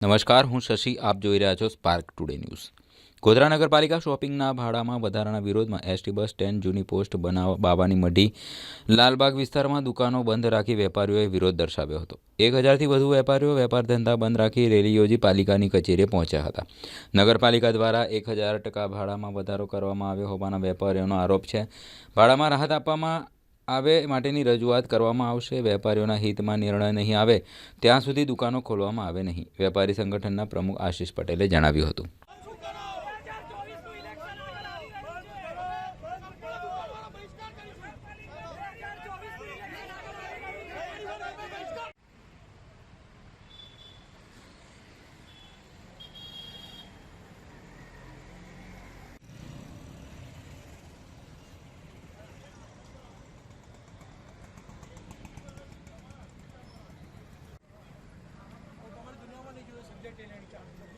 નમસ્કાર, હું શશી, આપ જોઈ રહ્યા છો સ્પાર્ક ટુડે ન્યૂઝ ગોધરા નગરપાલિકા શોપિંગના ભાડામાં વધારાના વિરોધમાં એસટી બસ સ્ટેન્ડ, જૂની પોસ્ટ બનાવ, બાબાની મઢી, લાલબાગ વિસ્તારમાં દુકાનો બંધ રાખી વેપારીઓએ વિરોધ દર્શાવ્યો હતો. એક હજારથી વધુ વેપારીઓ વેપાર ધંધા બંધ રાખી રેલી યોજી પાલિકાની કચેરીએ પહોંચ્યા હતા. નગરપાલિકા દ્વારા એક હજાર ટકા ભાડામાં વધારો કરવામાં આવ્યો હોવાના વેપારીઓનો આરોપ છે. ભાડામાં રાહત આપવામાં આવે માટેની રજૂઆત કરવામાં આવશે, વેપારીઓના હિતમાં નિર્ણય નહીં આવે, ત્યાં સુધી દુકાનો ખોલવામાં આવે નહીં, વેપારી સંગઠનના પ્રમુખ આશિષ પટેલે જણાવ્યું હતું. ലേണിക്കാണ്